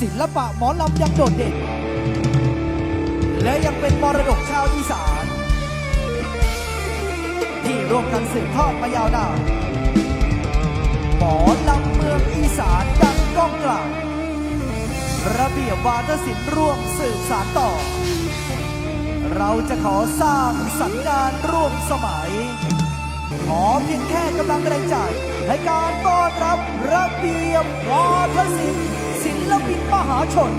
ศิลปะหมอลำยังโดดเด่น และยังเป็นมรดกชาวอีสาน ที่ร่วมกันสืบทอดมายาวนานหมอลำเมืองอีสานดังก้องกลางระเบียบวาทศิลป์ร่วมสืบสานต่อ เราจะขอสร้างสรรค์งานร่วมสมัย ขอเพียงแค่กำลังแรงใจในการต้อนรับระเบียบวาทศิลป์ ศิลปินมหาชน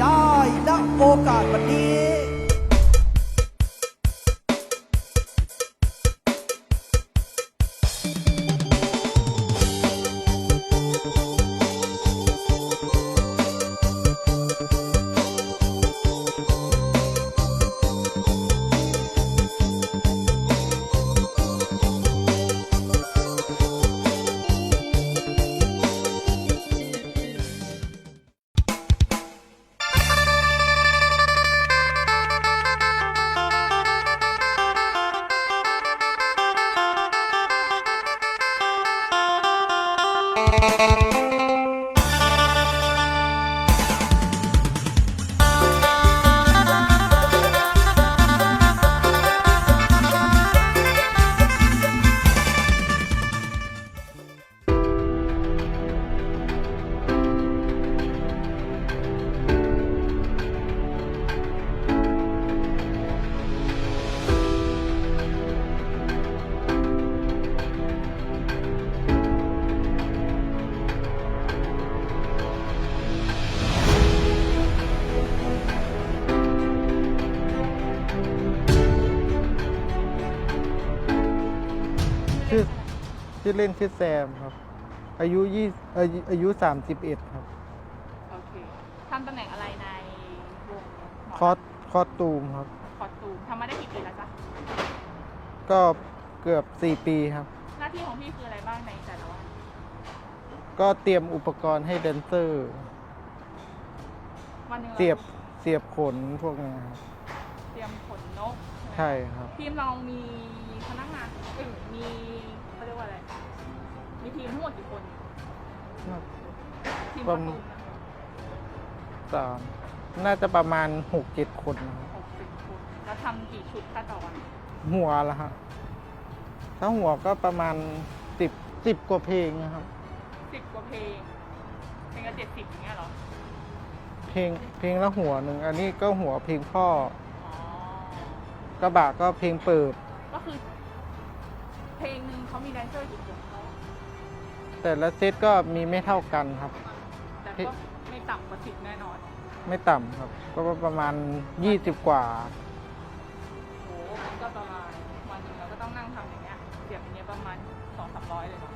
ได้ณโอกาสวันนี้ ชื่อเล่นชื่อแซมครับ อายุยี่อายุอายุสามสิบเอ็ดครับ โอเคทำตำแหน่งอะไรในวงหมคอสคอสตูมครับ คอสตูมทำมาได้กี่ปีแล้วจ๊ะ ก็เกือบสี่ปีครับ หน้าที่ของพี่คืออะไรบ้างในแต่ละวัน ก็เตรียมอุปกรณ์ให้แดนเซอร์ วันหนึงราเสียบเสียบขนพวกนี้ครับเตรียมขนนกใช่ครับ ทีมเรามีพนักงานเอ้ยมีเขาเรียกว่าอะไร มีทีมทั้งหมดกี่คน ทีมคปอระสมาตูณมสามน่าจะประมาณหกเจ็ดคนนะครับหกสิบคนแล้วทำกี่ชุดคะต่อวันหัวละฮะถ้าหัวก็ประมาณสิบสิบกว่าเพลงนะครับ สิบกว่าเพลงเพลงละเจ็ดสิบอย่างเงี้ยเหรอ เพลงเพลงละหัวหนึ่ง อันนี้ก็หัวเพลงพ่ออ๋อ กระบะก็เพลงเปิด ก็คือ เพลงหนึ่งเขามีแดนเซอร์กี่คน แต่ละเซตก็มีไม่เท่ากันครับ แต่ก็ไม่ต่ำกว่าสิบแน่นอน ไม่ต่ำครับ ก็ประมาณยี่สิบกว่า โอ้มันก็ประมาณวันหนึ่งเราก็ต้องนั่งทำอย่างเงี้ยเสียบอย่างเงี้ยประมาณสองสามร้อยเลยเนาะ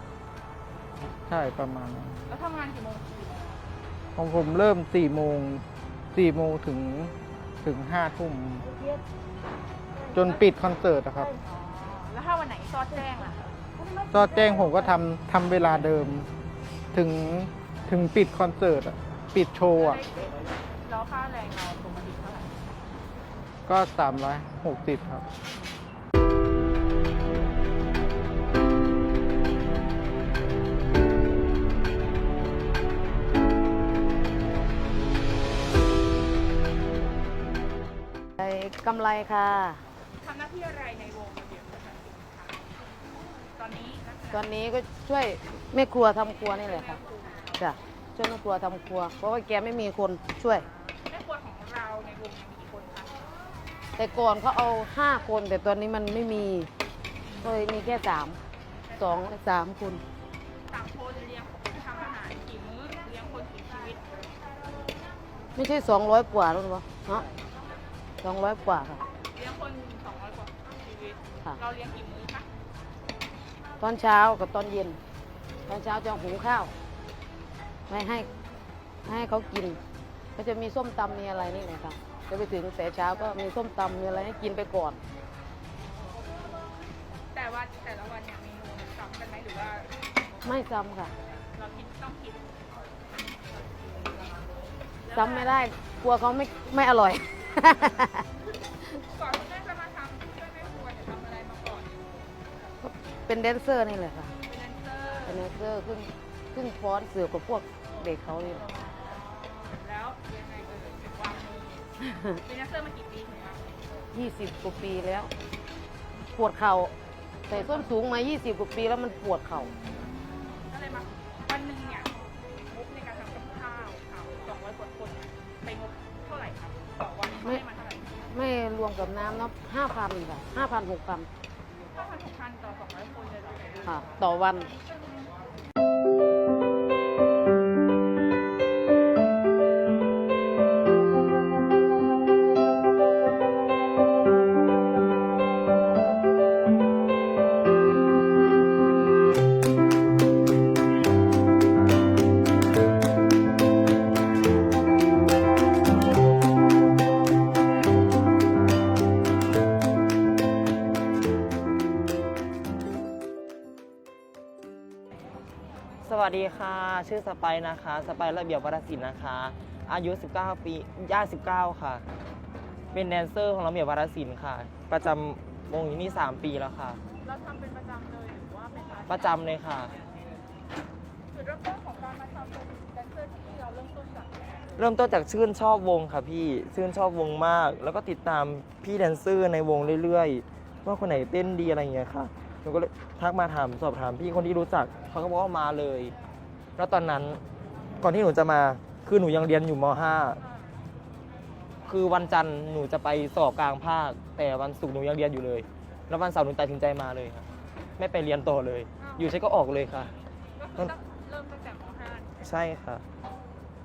ใช่ประมาณนั้นแล้วทำงานกี่โมงถึงกี่โมงของผมเริ่มสี่โมงสี่โมงถึงถึงห้าทุ่มจนปิดคอนเสิร์ตอะครับ อ๋อแล้วถ้าวันไหนซอดแจ้งล่ะ ก็แจ้งผมก็ทำทำเวลาเดิม ถึงถึงปิดคอนเสิร์ตอะปิดโชว์อะแล้วค่าแรงเราปกติเท่าไหร่ก็สามร้อยหกสิบครับไอ้กำไรค่ะ ทำหน้าที่อะไรในวงระเบียบวัฒนศิลป์คะต อนนี้ลักษณะตอนนี้ก็ช่วยแม่ครัวทำครัวนี่แหละค่ะจ้ะช่วยแม่ครัวทำครัว เพราะว่าแกไม่มีคนช่วย แม่ครัวของเราในวงมีกี่คนคะแต่ก่อนเขาเอาห้าคนแต่ตอนนี้มันไม่มีก็เลยมีแค่สามสองสามคน สามคนเลี้ยงทำอาหารกี่มื้อเลี้ยงคนกี่ชีวิตไม่ใช่สองร้อยกว่าหรือเปล่าเนาะสองร้อยกว่าค่ะ เลี้ยงคนสองร้อยกว่าชีวิต ค่ะ เราเลี้ยงกี่มื้อคะ ตอนเช้ากับตอนเย็น ตอนเช้าจะหุงข้าว ไม่ให้ให้เขากิน ก็จะมีส้มตำมีอะไรนี่แหละค่ะจะไปถึงแต่เช้าก็มีส้มตำมีอะไรให้กินไปก่อน แต่ว่าแต่ละวันเนี่ยเมนูซ้ำกันไหมหรือว่าไม่ซ้ำค่ะเราคิดต้องคิดซ้ำไม่ได้ กลัวเขาไม่ไม่อร่อย ก่อนที่แม่จะ เป็นแดนเซอร์นี่แหละค่ะ เป็นแดนเซอร์เป็นแดนเซอร์ขึ้นขึ้นฟ้อนเสือกับพวกเด็กเขานี่แหละแล้แล้วยังไงเออถึงวางมือเป็นแดนเซอร์มากี่ปีถึงวางมือยี่สิบกว่าปีแล้ว ปวดเข่าใส่ส้นสูงมายี่สิบกว่าปีแล้วมันปวดเข่าก็เลยมาวันหนึ่งเนี่ยงบในการทำกับข้าวเอาสองร้อยกว่าคนเนี่ยไปงบเท่าไหร่ครับต่อวันเขาให้มาเท่าไหร่ไม่รวมกับน้ำเนาะห้าพันค่ะห้าพันหกพัน ห้าพันหกพันต่อสองร้อยคนเลยเหรอ ค่ะ ต่อวัน ชื่อสไปร์นะคะ สไปร์ระเบียบวัฒศิลป์นะคะ อายุ 19 ปีย่าง19 ค่ะ เป็นแดนเซอร์ของระเบียบวัฒศิลป์ค่ะ ประจำวงอยู่นี่ 3 ปีแล้วค่ะ เราทำเป็นประจำเลยหรือว่าเป็นร้านประจำเลยค่ะ จุดเริ่มต้นของการมาทำเป็นแดนเซอร์ที่นี่เราเริ่มต้นจากเริ่มต้นจากชื่นชอบวงค่ะพี่ ชื่นชอบวงมาก แล้วก็ติดตามพี่แดนเซอร์ในวงเรื่อยๆ ว่าคนไหนเต้นดีอะไรอย่างเงี้ยค่ะหนูก็เลยทักมาถามสอบถามพี่คนที่รู้จัก เขาก็บอกว่ามาเลย แล้วตอนนั้นก่อนที่หนูจะมาคือหนูยังเรียนอยู่ม .5 คือวันจันทร์หนูจะไปสอบกลางภาค แต่วันศุกร์หนูยังเรียนอยู่เลย แล้ววันเสาร์หนูตัดสินใจมาเลยค่ะไม่ไปเรียนต่อเลยอยู่ใช้ก็ออกเลยค่ะ ก็คือตั้งเริ่มตั้งแต่ม .5 ใช่ค่ะ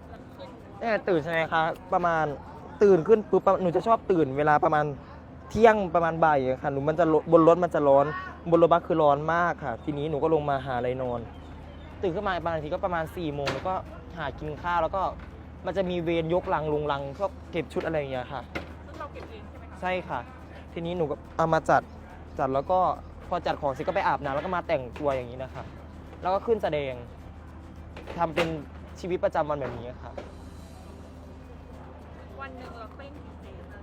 แล้วขึ้นเนี่ยตื่นใช่ไหมคะประมาณตื่นขึ้นปุ๊บหนูจะชอบตื่นเวลาประมาณเที่ยงประมาณบ่ายอะค่ะหนูมันจะร้อนบนรถมันจะร้อน บนรถบัสคือร้อนมากค่ะ ทีนี้หนูก็ลงมาหาอะไรนอน ตื่นขึ้นมาบางทีก็ประมาณ4ี่โมงแล้วก็หากินข้าวแล้วก็มันจะมีเวรยกลังลงลังก็เก็บชุดอะไรอย่างเงี้ยค่ะ ซึ่งเราเก็บเองใช่ไหมคะใช่ค่ะ ทีนี้หนูก็เอามาจัดจัดแล้วก็พอจัดของเสร็จก็ไปอาบน้ำแล้วก็มาแต่งตัวอย่างนี้นะคะ แล้วก็ขึ้นแสดงทำเป็นชีวิตประจำวันแบบนี้ค่ะ วันหนึ่งเราเต้นกี่เพลงคะ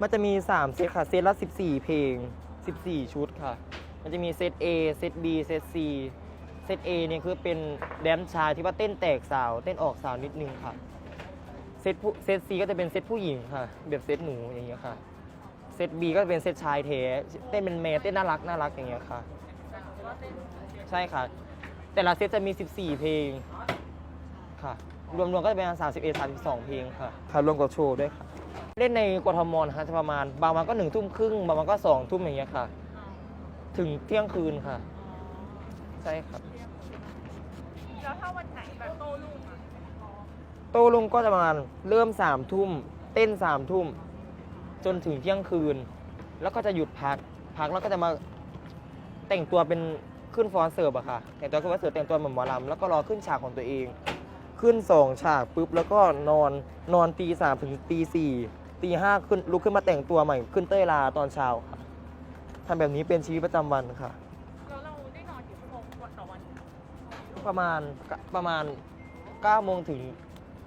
มันจะมี 3 เซตค่ะ เซตละ 14 เพลง 14 ชุดค่ะ มันจะมีเซต A เซต B เซต C เซต A เนี่ยคือเป็นแดนซ์ชายที่ว่าเต้นแตกสาวเต้นออกสาวนิดนึงค่ะเซตผู้เซต C ก็จะเป็นเซตผู้หญิงค่ะ แบบเซตหนูอย่างเงี้ยค่ะเซต B ก็จะเป็นเซตชายเทเต้นเป็นแมสเต้นน่ารักน่ารักอย่างเงี้ยค่ะว่าเต้นใช่ค่ะ แต่ละเซตจะมี 14 เพลงค่ะ รวมๆก็จะเป็น31 32 เพลงค่ะ ค่ะรวมกับโชว์ด้วยค่ะ เล่นในกทมนะคะจะประมาณ บางวันก็หนึ่งทุ่มครึ่งบางวันก็สองทุ่มอย่างเงี้ยค่ะ ถึงเที่ยงคืนค่ะ ใช่ครับ แล้วถ้าวันไหนแบบโต้รุ่งอะโต้ลุงก็จะประมาณเริ่มสามทุ่ม เต้นสามทุ่ม จนถึงเที่ยงคืน แล้วก็จะหยุดพัก พักแล้วก็จะมาแต่งตัวเป็นขึ้นฟอนเสิร์ฟอะค่ะ แต่งตัวขึ้นฟอนเสิร์ฟแต่งตัวเหมือนหมอลำแล้วก็รอขึ้นฉากของตัวเอง ขึ้นสองฉากปุ๊บแล้วก็นอนนอนตีสามถึงตีสี่ตีห้าขึ้นลุกขึ้นมาแต่งตัวใหม่ขึ้นเต้ยลาตอนเช้าค่ะทำแบบนี้เป็นชีวิตประจำวันค่ะ ประมาณประมาณ9โมงถึง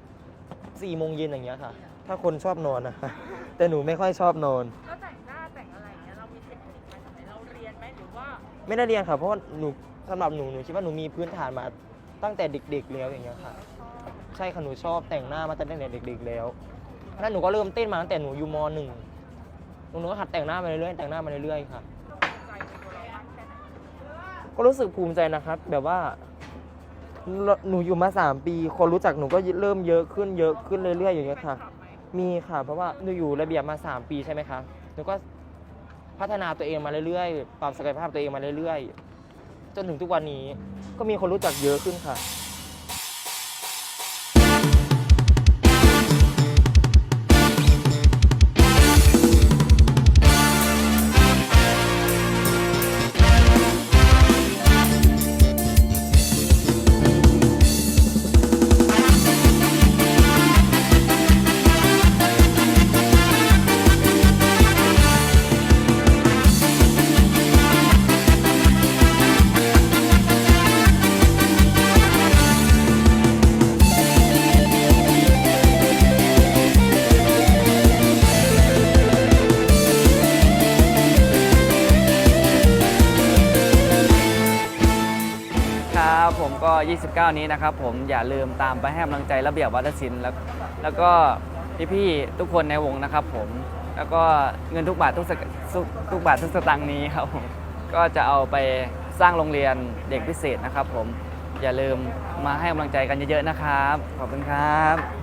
4โมงเย็นอย่างเงี้ยค่ะ ถ้าคนชอบนอนนะคะแต่หนูไม่ค่อยชอบนอน แล้วแต่งหน้าแต่งอะไรอย่างเงี้ยเรามีเทคนิคมาจากไหนเราเรียนไหมหรือว่าไม่ได้เรียนค่ะ เพราะว่าหนูสำหรับหนูหนูคิดว่าหนูมีพื้นฐานมาตั้งแต่เด็กๆแล้วอย่างเงี้ยค่ะ ใช่ค่ะหนูชอบแต่งหน้ามาตั้งแต่เด็กๆแล้วแล้วหนูก็เริ่มเต้นมาตั้งแต่หนูอยู่มหนึ่งหนูก็หัดแต่งหน้ามาเรื่อยๆแต่งหน้ามาเรื่อยๆค่ะเราภูมิใจในตัวเรามากแค่ไหนก็รู้สึกภูมิใจนะครับ แบบว่า หนูอยู่มา3ปี คนรู้จักหนูก็เริ่มเยอะขึ้นเยอะขึ้นเรื่อยๆอย่างเงี้ยค่ะมมีค่ะ เพราะว่าหนูอยู่ระเบียบมา3ปีใช่ไหมคะหนูก็พัฒนาตัวเองมาเรื่อยๆปรับศักยภาพตัวเองมาเรื่อยๆ จนถึงทุกวันนี้ก็มีคนรู้จักเยอะขึ้นค่ะ 29 นี้นะครับผมอย่าลืมตามไปให้กำลังใจระเบียบวัฒนศิลป์แล้วแล้วก็พี่ๆทุกคนในวงนะครับผมแล้วก็เงินทุกบาททุกสกทุกทุกบาททุกสตางค์นี้ครับผมก็จะเอาไปสร้างโรงเรียนเด็กพิเศษนะครับผมอย่าลืมมาให้กำลังใจกันเยอะๆนะครับ ขอบคุณครับ